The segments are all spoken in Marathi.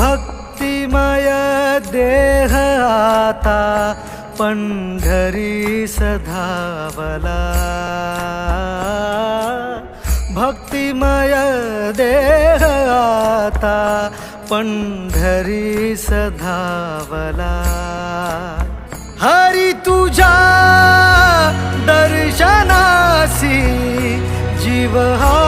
भक्तिमय देह आता पंढरी सधावला भक्तिमय देह आता पंढरी सधावला हरी तुझा दर्शनासी जीव हा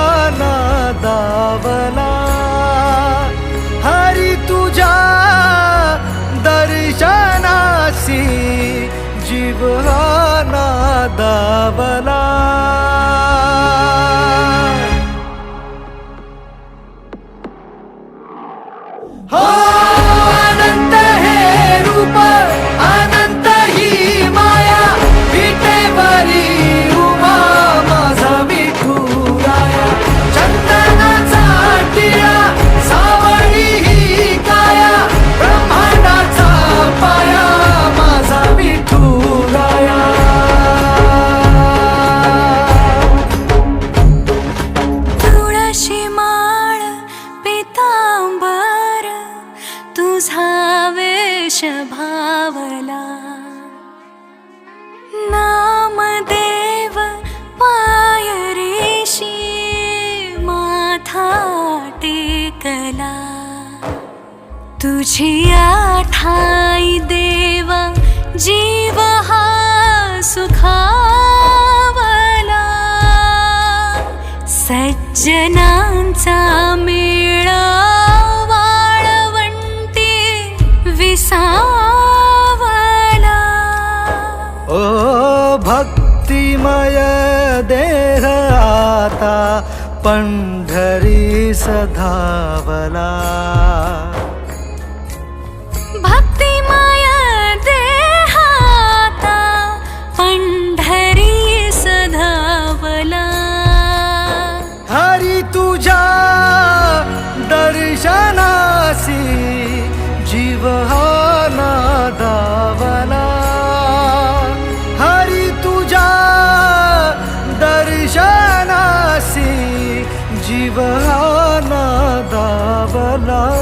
बला हा तुझी आठाई देवा जीव हा सुखावला. सज्जनांचा मेळा वाळवंटी विसावला. ओ भक्तिमय देह आता पंढरी सधावला না